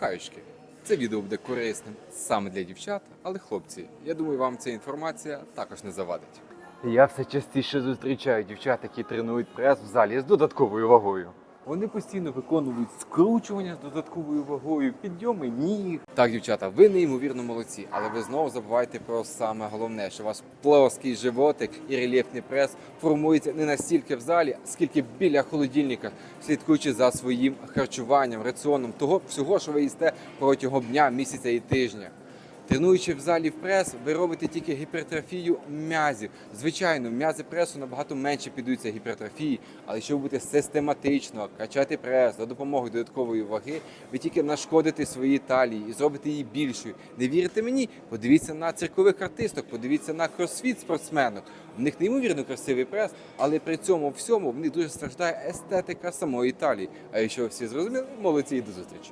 Хаючки. Це відео буде корисним саме для дівчат, але хлопці, я думаю, вам ця інформація також не завадить. Я все частіше зустрічаю дівчат, які тренують прес в залі з додатковою вагою. Вони постійно виконують скручування з додатковою вагою, підйоми ніг. Так, дівчата, ви неймовірно молодці, але ви знову забуваєте про саме головне, що ваш плоский животик і рельєфний прес формується не настільки в залі, скільки біля холодильника, слідкуючи за своїм харчуванням, раціоном того всього, що ви їсте протягом дня, місяця і тижня. Тренуючи в залі в прес, ви робите тільки гіпертрофію м'язів. Звичайно, м'язи пресу набагато менше піддаються гіпертрофії, але ви будете систематично качати прес за допомогою додаткової ваги, ви тільки нашкодите своїй талії і зробите її більшою. Не вірите мені? Подивіться на циркових артисток, подивіться на кросфіт спортсменок. У них неймовірно красивий прес, але при цьому всьому в них дуже страждає естетика самої талії. А якщо ви всі зрозуміли, молодці і до зустрічі.